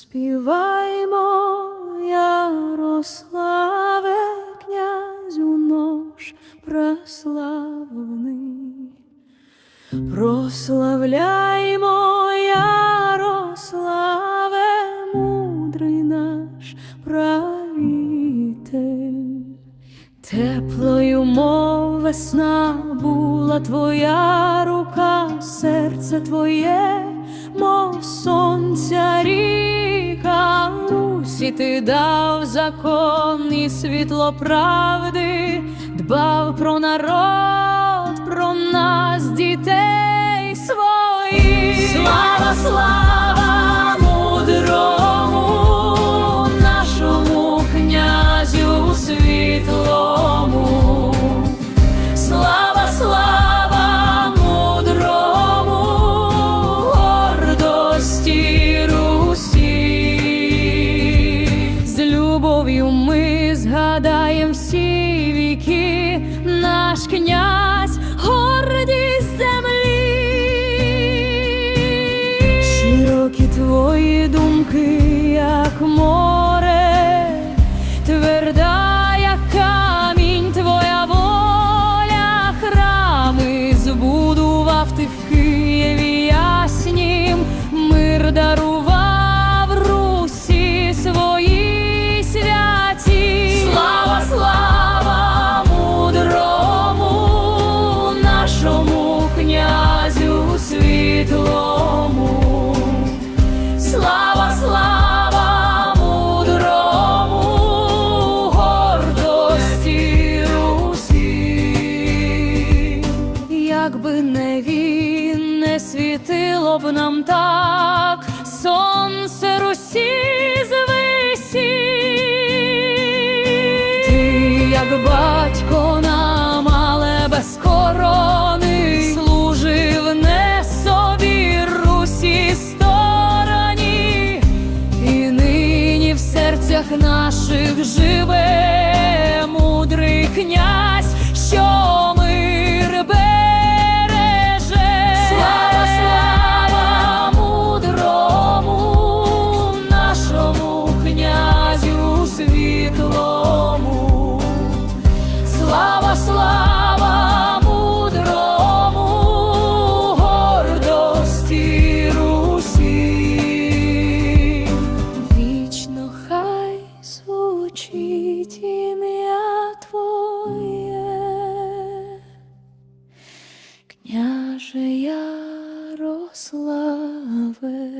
Заспіваймо, Ярославе, Прославляймо, Ярославе, мудрий наш правитель. Теплою, мов весна, була твоя рука, серце твоє, мов сонця ріка. Русі ти дав закон і світло правди, дбав про народ, любов'ю ми згадаєм всі віки, наш князь гордість землі. Широкі твої думки, як море, тверда, як камінь, твоя воля, храми збудував ти в світило б нам так сонце Русі звисі. Ти, як батько нам, але без корони, служив не собі Русі стороні, і нині в серцях наших живе мудрий князь, що over.